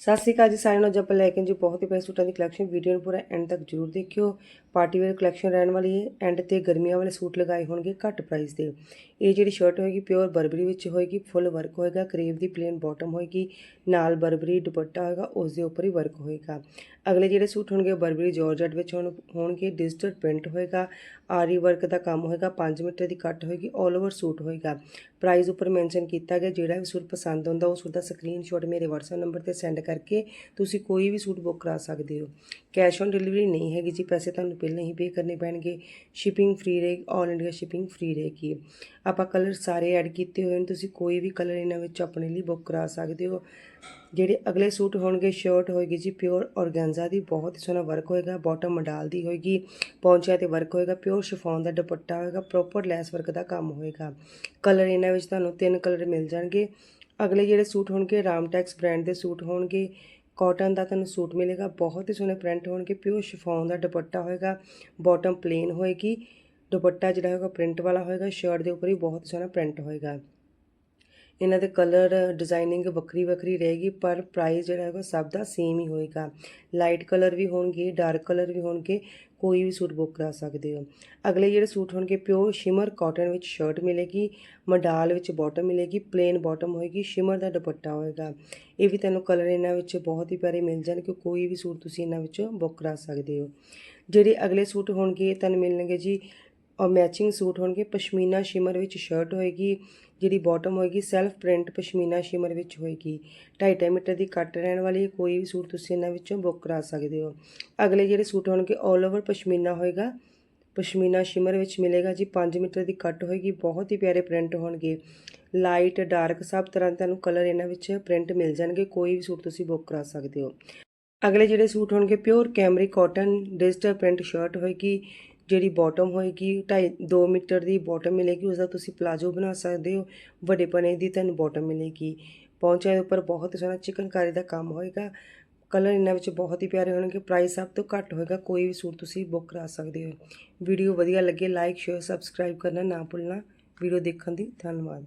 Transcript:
ਸਤਿ ਸ਼੍ਰੀ ਅਕਾਲ ਜੀ ਸਾਰਿਆਂ ਨੂੰ। ਅੱਜ ਆਪਾਂ ਲੈ ਕੇ ਜੀ ਬਹੁਤ ਹੀ ਪਿਆਰੇ ਸੂਟਾਂ ਦੀ ਕਲੈਕਸ਼ਨ ਵੀਡੀਓ ਨੂੰ ਪੂਰਾ ਐਂਡ ਤੱਕ ਜਰੂਰ ਦੇਖਿਓ। ਪਾਰਟੀ ਵੇਅਰ ਕਲੈਕਸ਼ਨ ਰਹਿਣ ਵਾਲੀ ਹੈ। ਐਂਡ ਤੇ ਗਰਮੀਆਂ ਵਾਲੇ ਸੂਟ ਲਗਾਏ ਹੋਣਗੇ ਘੱਟ ਪ੍ਰਾਈਸ ਦੇ। ਇਹ ਜਿਹੜੀ ਸ਼ਰਟ ਹੋਏਗੀ ਪਿਓਰ ਬਰਬਰੀ ਵਿੱਚ ਹੋਏਗੀ ਫੁੱਲ ਵਰਕ ਹੋਏਗਾ ਕਰੇਵ ਦੀ ਪਲੇਨ ਬਾਟਮ ਹੋਏਗੀ, ਨਾਲ ਬਰਬਰੀ ਦੁਪੱਟਾ ਹੋਏਗਾ, ਉਸ ਦੇ ਉੱਪਰ ਹੀ ਵਰਕ ਹੋਏਗਾ। ਅਗਲੇ ਜਿਹੜੇ ਸੂਟ ਹੋਣਗੇ ਬਰਬਰੀ ਜਾਰਜਟ ਵਿੱਚ ਹੋਣ- ਹੋਣਗੇ ਡਿਜੀਟਲ ਪ੍ਰਿੰਟ ਹੋਏਗਾ, ਆਰੀ ਵਰਕ ਦਾ ਕੰਮ ਹੋਏਗਾ 5 ਮੀਟਰ ਦੀ ਕੱਟ ਹੋਏਗੀ 올 ਓਵਰ ਸੂਟ ਹੋਏਗਾ। ਪ੍ਰਾਈਸ ਉੱਪਰ ਮੈਂਸ਼ਨ ਕੀਤਾ ਗਿਆ, ਜਿਹੜਾ ਵੀ ਸੂਟ ਪਸੰਦ ਆਉਂਦਾ, ਉਹ ਸੂਟ ਦਾ ਸਕਰੀਨਸ਼ਾਟ ਮੇਰੇ WhatsApp ਨੰਬਰ ਤੇ ਸੈਂਡ ਕਰਕੇ ਤੁਸੀਂ ਕੋਈ ਵੀ ਸੂਟ ਬੁੱਕ ਕਰਾ ਸਕਦੇ ਹੋ। ਕੈਸ਼ ਔਨ ਡਿਲੀਵਰੀ ਨਹੀਂ ਹੈਗੀ ਜੀ, ਪੈਸੇ ਤੁਹਾਨੂੰ ਪਹਿਲਾਂ ਹੀ ਪੇ ਕਰਨੇ ਪੈਣਗੇ। ਸ਼ਿਪਿੰਗ ਫ੍ਰੀ ਰਹੇਗੀ ਆਲ ਇੰਡੀਆ ਸ਼ਿਪਿੰਗ ਫ੍ਰੀ ਰਹੇਗੀ। ਆਪਾਂ ਕਲਰ ਸਾਰੇ ਐਡ ਕੀਤੇ ਹੋਏ ਨੇ, ਤੁਸੀਂ ਕੋਈ ਵੀ ਕਲਰ ਇਹਨਾਂ ਵਿੱਚ ਆਪਣੇ ਲਈ ਬੁੱਕ ਕਰਾ ਸਕਦੇ ਹੋ। ਜਿਹੜੇ ਅਗਲੇ ਸੂਟ ਹੋਣਗੇ ਸ਼ਰਟ ਹੋਏਗੀ ਜੀ ਪਿਓਰ ਔਰਗੈਂਜ਼ਾ ਦੀ, ਬਹੁਤ ਹੀ ਸੋਹਣਾ ਵਰਕ ਹੋਏਗਾ ਬਾਟਮ ਮਡਾਲ ਦੀ ਹੋਏਗੀ, ਪੌਂਚਿਆਂ ਤੇ ਵਰਕ ਹੋਏਗਾ ਪਿਓਰ ਸ਼ਿਫੋਨ ਦਾ ਦੁਪੱਟਾ ਹੋਏਗਾ ਪ੍ਰੋਪਰ ਲੈਸ ਵਰਕ ਦਾ ਕੰਮ ਹੋਏਗਾ। ਕਲਰ ਇਹਨਾਂ ਵਿੱਚ ਤੁਹਾਨੂੰ ਤਿੰਨ ਕਲਰ ਮਿਲ ਜਾਣਗੇ। ਅਗਲੇ ਜਿਹੜੇ ਸੂਟ ਹੋਣਗੇ, ਰਾਮਟੈਕਸ ਬ੍ਰਾਂਡ ਦੇ ਸੂਟ ਹੋਣਗੇ ਕਾਟਨ ਦਾ ਤੁਹਾਨੂੰ ਸੂਟ ਮਿਲੇਗਾ, ਬਹੁਤ ਹੀ ਸੋਹਣੇ ਪ੍ਰਿੰਟ ਹੋਣਗੇ ਪਿਓਰ ਸ਼ਿਫੋਨ ਦਾ ਦੁਪੱਟਾ ਹੋਏਗਾ ਬਾਟਮ ਪਲੇਨ ਹੋਏਗੀ, ਦੁਪੱਟਾ ਜਿਹੜਾ ਹੋਏਗਾ ਪ੍ਰਿੰਟ ਵਾਲਾ ਹੋਏਗਾ ਸ਼ਰਟ ਦੇ ਉੱਪਰ ਵੀ ਬਹੁਤ ਸੋਹਣਾ ਪ੍ਰਿੰਟ ਹੋਏਗਾ। ਇਹਨਾਂ ਦੇ ਕਲਰ ਡਿਜ਼ਾਈਨਿੰਗ ਵੱਖਰੀ ਵੱਖਰੀ ਰਹੇਗੀ, ਪਰ ਪ੍ਰਾਈਸ ਜਿਹੜਾ ਹੈਗਾ ਸਭ ਦਾ ਸੇਮ ਹੀ ਹੋਏਗਾ। ਲਾਈਟ ਕਲਰ ਵੀ ਹੋਣਗੇ ਡਾਰਕ ਕਲਰ ਵੀ ਹੋਣਗੇ, ਕੋਈ ਵੀ ਸੂਟ ਬੁੱਕ ਕਰਾ ਸਕਦੇ ਹੋ। ਅਗਲੇ ਜਿਹੜੇ ਸੂਟ ਹੋਣਗੇ ਪਿਓਰ ਸ਼ਿਮਰ ਕਾਟਨ ਵਿੱਚ ਸ਼ਰਟ ਮਿਲੇਗੀ ਮਡਾਲ ਵਿੱਚ ਬਾਟਮ ਮਿਲੇਗੀ ਪਲੇਨ ਬਾਟਮ ਹੋਏਗੀ ਸ਼ਿਮਰ ਦਾ ਦੁਪੱਟਾ ਹੋਏਗਾ। ਇਹ ਵੀ ਤੁਹਾਨੂੰ ਕਲਰ ਇਹਨਾਂ ਵਿੱਚ ਬਹੁਤ ਹੀ ਪਿਆਰੇ ਮਿਲ ਜਾਣਗੇ ਕੋਈ ਵੀ ਸੂਟ ਤੁਸੀਂ ਇਹਨਾਂ ਵਿੱਚੋਂ ਬੁੱਕ ਕਰਾ ਸਕਦੇ ਹੋ। ਜਿਹੜੇ ਅਗਲੇ ਸੂਟ ਹੋਣਗੇ ਤੁਹਾਨੂੰ ਮਿਲਣਗੇ ਜੀ ਔਰ ਮੈਚਿੰਗ ਸੂਟ ਹੋਣਗੇ, ਪਸ਼ਮੀਨਾ ਸ਼ਿਮਰ ਵਿੱਚ ਸ਼ਰਟ ਹੋਏਗੀ, ਜਿਹੜੀ ਬਾਟਮ ਹੋਏਗੀ ਸੈਲਫ ਪ੍ਰਿੰਟ ਪਸ਼ਮੀਨਾ ਸ਼ਿਮਰ ਵਿੱਚ ਹੋਏਗੀ। 2.5 ਮੀਟਰ ਦੀ ਕੱਟ ਰਹਿਣ ਵਾਲੀ ਕੋਈ ਵੀ ਸੂਟ ਤੁਸੀਂ ਇਹਨਾਂ ਵਿੱਚੋਂ ਬੁੱਕ ਕਰਾ ਸਕਦੇ ਹੋ। ਅਗਲੇ ਜਿਹੜੇ ਸੂਟ ਹੋਣਗੇ 올 ਓਵਰ ਪਸ਼ਮੀਨਾ ਹੋਏਗਾ। ਪਸ਼ਮੀਨਾ ਸ਼ਿਮਰ ਵਿੱਚ ਮਿਲੇਗਾ ਜੀ 5 ਮੀਟਰ ਦੀ ਕੱਟ ਹੋਏਗੀ, ਬਹੁਤ ਹੀ ਪਿਆਰੇ ਪ੍ਰਿੰਟ ਹੋਣਗੇ। ਲਾਈਟ ਡਾਰਕ ਸਭ ਤਰ੍ਹਾਂ ਦੇ ਤੁਹਾਨੂੰ ਕਲਰ ਇਹਨਾਂ ਵਿੱਚ ਪ੍ਰਿੰਟ ਮਿਲ ਜਾਣਗੇ, ਕੋਈ ਵੀ ਸੂਟ ਤੁਸੀਂ ਬੁੱਕ ਕਰਾ ਸਕਦੇ ਹੋ। ਅਗਲੇ ਜਿਹੜੇ ਸੂਟ ਹੋਣਗੇ pure cambric cotton digital print shirt ਹੋਏਗੀ। ਜਿਹੜੀ ਬਾਟਮ ਹੋਏਗੀ 2.5 2 ਮੀਟਰ ਦੀ ਬਾਟਮ ਮਿਲੇਗੀ ਉਸ ਦਾ ਤੁਸੀਂ ਪਲਾਜੋ ਬਣਾ ਸਕਦੇ ਹੋ। ਵੱਡੇ ਪਨੇ ਦੀ ਤੁਹਾਨੂੰ ਬਾਟਮ ਮਿਲੇਗੀ। ਪੌਂਚਿਆਂ ਦੇ ਉੱਪਰ ਬਹੁਤ ਸੋਹਣਾ ਚਿਕਨਕਾਰੀ ਦਾ ਕੰਮ ਹੋਏਗਾ। ਕਲਰ ਇਹਨਾਂ ਵਿੱਚ ਬਹੁਤ ਹੀ ਪਿਆਰੇ ਹੋਣਗੇ ਪ੍ਰਾਈਸ ਸਭ ਤੋਂ ਘੱਟ ਹੋਏਗਾ, ਕੋਈ ਵੀ ਸੂਟ ਤੁਸੀਂ ਬੁੱਕ ਕਰਾ ਸਕਦੇ ਹੋ। ਵੀਡੀਓ ਵਧੀਆ ਲੱਗੇ ਲਾਈਕ ਸ਼ੇਅਰ ਸਬਸਕ੍ਰਾਈਬ ਕਰਨਾ ਨਾ ਭੁੱਲਣਾ। ਵੀਡੀਓ ਦੇਖਣ ਦੀ ਧੰਨਵਾਦ।